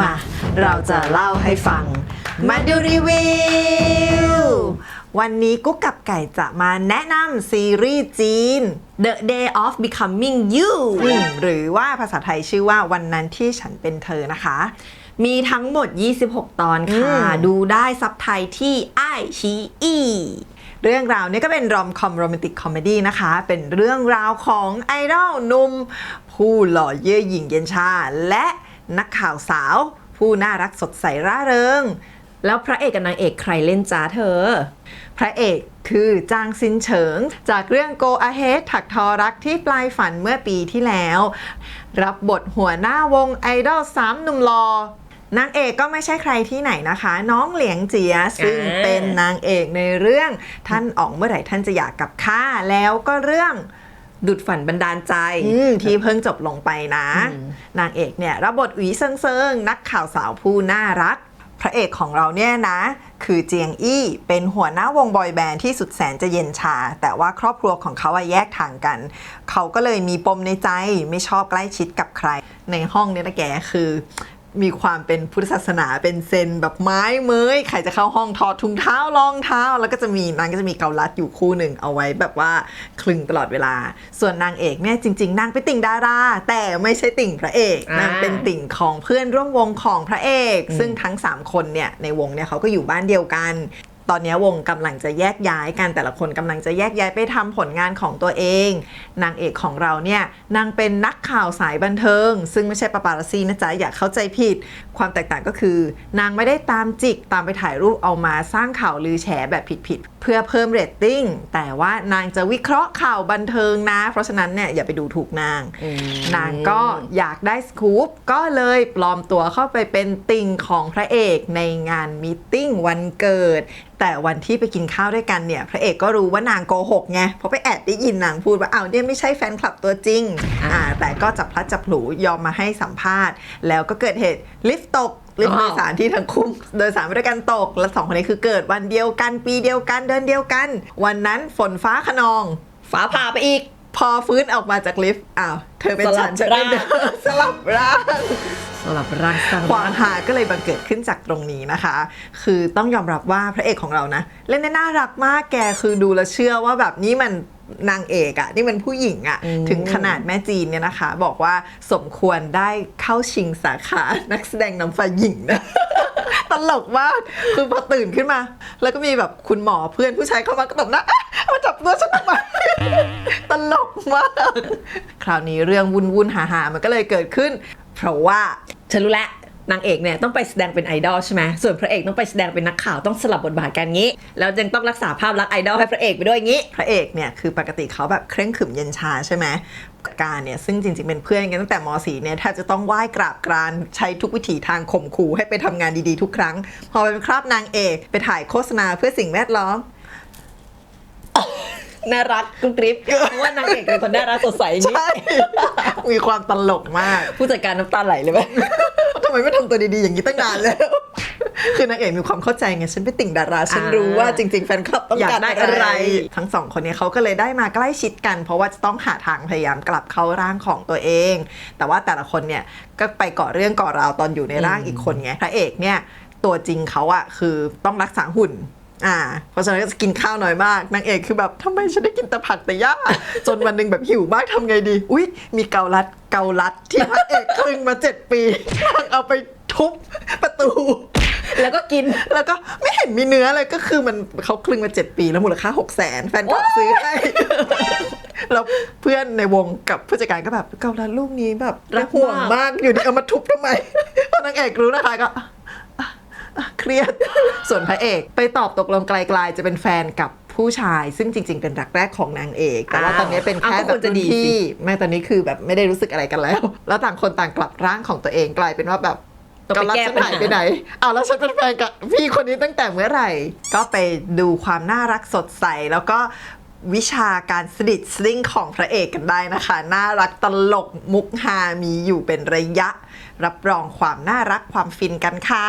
มา เราจะเล่าให้ฟัง มาดูรีวิว วันนี้กุ๊กกับไก่จะมาแนะนำซีรีส์จีน The Day of Becoming You หรือว่าภาษาไทยชื่อว่าวันนั้นที่ฉันเป็นเธอนะคะ มีทั้งหมด 26 ตอนค่ะอืมดูได้ซับไทยที่ไอชีอีเรื่องราวเนี้ก็เป็นรอมคอมโรแมนติกคอมเมดี้นะคะ เป็นเรื่องราวของไอดอลหนุ่ม ผู้หล่อเย่อหยิ่งเย็นชา และ นักข่าวสาว ผู้น่ารักสดใสร่าเริง แล้วพระเอกกับนางเอกใครเล่นจ้าเธอ พระเอกคือจางซินเฉิง จากเรื่อง Go Ahead ถักทอรักที่ปลายฝันเมื่อปีที่แล้ว รับบทหัวหน้าวงไอดอลสามหนุ่มหลอนางเอกก็ไม่ใช่ใครที่ไหนนะคะ น้องเหลียงเจียซึ่งอ่าเป็นนางเอกในเรื่องท่านออกเมื่อไหร่ท่านจะอยากกับข้าแล้วก็เรื่อง ดุดฝันบันดาลใจอืมที่เพิ่งจบลงไปนะอืมนางเอกเนี่ยรับบทอุ๋ยเซิงเซิงนักข่าวสาวผู้น่ารัก พระเอกของเราเนี่ยนะ คือเจียงอี้เป็นหัวหน้าวงบอยแบนด์ที่สุดแสนจะเย็นชา แต่ว่าครอบครัวของเขาอะแยกทางกัน เขาก็เลยมีปมในใจไม่ชอบใกล้ชิดกับใคร ในห้องเนี่ยนะแกคือ มีความเป็นพุทธศาสนาเป็นเซนแบบไม้เมยใครจะเข้าห้องถอดถุงเท้ารองเท้า แล้วก็จะมีนางก็จะมีเกาลัดอยู่คู่หนึ่งเอาไว้แบบว่าคลึงตลอดเวลา ส่วนนางเอกเนี่ยจริง ๆนางเป็นติ่งดารา แต่ไม่ใช่ติ่งพระเอกอ่านนางเป็นติ่งของเพื่อนร่วมวงของพระเอก ซึ่งทั้ง 3 คนเนี่ยในวงเนี่ยเขาก็อยู่บ้านเดียวกัน ตอนนี้วงกำลังจะแยกย้ายกันแต่ละคนกำลังจะแยกย้ายไปทำผลงานของตัวเอง นางเอกของเราเนี่ยนางเป็นนักข่าวสายบันเทิง ซึ่งไม่ใช่ปาปารัสซี่นะจ๊ะอย่าเข้าใจผิด ความแตกต่างก็คือ นางไม่ได้ตามจิกตามไปถ่ายรูปเอามาสร้างข่าวลือแฉแบบผิดๆเพื่อเพิ่มเรตติ้งแต่ว่านางจะวิเคราะห์ข่าวบันเทิงนะ เพราะฉะนั้นเนี่ยอย่าไปดูถูกนาง นางก็อยากได้สกู๊ปก็เลยปลอมตัวเข้าไปเป็นติ่งของพระเอกในงานมีตติ้งวันเกิดแต่วันที่ไปกินข้าวด้วยกันเนี่ยพระเอกก็รู้ว่านางโกหกไงเพราะไปแอบได้ยินนางพูดว่าอ้าวเนี่ยไม่ใช่แฟนคลับตัวจริงอ่าแต่ก็จับพลัดจับผลูยอมมาให้สัมภาษณ์ แล้วก็เกิดเหตุลิฟต์ตกลิฟต์โดยสารที่ทั้งคู่โดยสารไปด้วยกันตก และสองคนนี้คือเกิดวันเดียวกันปีเดียวกันเดือนเดียวกัน วันนั้นฝนฟ้าขนอง ฟ้าผ่าไปอีก พอฟื้นออกมาจากลิฟต์อ้าวเธอเป็นฉันสลับฉันเป็นเธอสลับร่าง สลับร่างสร้างความหาก็เลยบังเกิดขึ้นจากตรงนี้นะคะ คือต้องยอมรับว่าพระเอกของเรานะ เล่นได้น่ารักมากแกคือดูแล้วเชื่อว่าแบบนี้มันนางเอกอะนี่มันผู้หญิงอะถึงขนาดแม่จีนเนี่ยนะคะ บอกว่าสมควรได้เข้าชิงสาขานักแสดงนำฝ่ายหญิงนะ ตลกมากคือพอตื่นขึ้นมา แล้วก็มีแบบคุณหมอเพื่อนผู้ชายเข้ามาก็ตบหนะมาจับตัวฉันทำไม ตลกมาก คราวนี้เรื่องวุ่นวุ่นๆหาหาๆมันก็เลยเกิดขึ้น เพราะว่าฉันรู้แล้วนางเอกเนี่ยต้องไปแสดงเป็นไอดอลใช่ไหมส่วนพระเอกต้องไปแสดงเป็นนักข่าวต้องสลับบทบาทกันงี้ แล้วยังต้องรักษาภาพลักษณ์ไอดอลให้พระเอกไปด้วยงี้ พระเอกเนี่ยคือปกติเขาแบบเคร่งขรึมเย็นชาใช่ไหมการเนี่ยซึ่งจริงๆเป็นเพื่อนกันตั้งแต่ม .4 เนี่ยแทบจะต้องไหว้กราบกรานใช้ทุกวิถีทางข่มขู่ให้ไปทำงานดีๆทุกครั้ง พอเป็นคราบนางเอกไปถ่ายโฆษณาเพื่อสิ่งแวดล้อม น่ารักกุ๊กกริ๊บเพราะว่านางเอกเป็นคนน่ารักสดใสอย่างนี้ใช่ มีความตลกมาก ผู้จัดการน้ำตาไหลเลยไหม ทำไมไม่ทำตัวดีๆอย่างนี้ตั้งนานแล้ว คือนางเอกมีความเข้าใจไง ฉันเป็นติ่งดารา ฉันอ่ารู้รู้ว่าจริง ๆ แฟนคลับต้องอยากการได้อะอะไร ไร ทั้งสองคนเนี้เขาก็เลยได้มาใกล้ชิดกัน เพราะว่าจะต้องหาทางพยายามกลับเข้าร่างของตัวเอง แต่ว่าแต่ละคนเนี่ยก็ไปก่อเรื่องก่อราวตอนอยู่ในร่างอีกคนไง พระเอกเนี่ยตัวจริงเขาอะคือต้องรักษาหุ่น อ่า เพราะฉะนั้นก็จะกินข้าวน้อยมากนางเอกคือแบบทำไมฉันได้กินแต่ผักแต่หญ้า จนวันหนึ่งแบบหิวมากทำไงดี อุ้ยมีเกาลัดเกาลัดที่พระเอกคลึงมาเจ็ดปีนางเอาไปทุบประตู แล้วก็กิน แล้วก็ไม่เห็นมีเนื้อเลยก็คือมันเขาคลึงมา7ปีแล้วมูลค่า6 0แสนแฟนก็ซื้อให้ แล้วเพื่อนในวงกับผู้จัดการก็แบบเกาลัดลูกนี้แบบรักห่วงมากมากอยู่ดีเอามาทุบทำไมพอนางเอกรู้นะคะก็อะอะอะ เครียด ส่วนพระเอก ไปตอบตกลงไกลๆ จะเป็นแฟนกับผู้ชาย ซึ่งจริง ๆ เป็นรักแรกของนางเอก แต่ว่าอ้าวตอนนี้เป็นแค่อ้าวก็แบควบรจะดีรุ่นสิพี่ไม่ตอนนี้คือแบบไม่ได้รู้สึกอะไรกันแล้ว แล้วต่างคนต่างกลับร่างของตัวเองกลายเป็นว่าแบบต้องไปแก้ฉันปัญหายหาไปไหนอ้าวแล้วฉันเป็นแฟนกับพี่คนนี้ตั้งแต่เมื่อไหร่ ก็ไปดูความน่ารักสดใสแล้วก็วิชาการสดิดสลิงของพระเอกกันได้นะคะ น่ารักตลกมุกฮามีอยู่เป็นระยะ รับรองความน่ารักความฟินกันค่ะ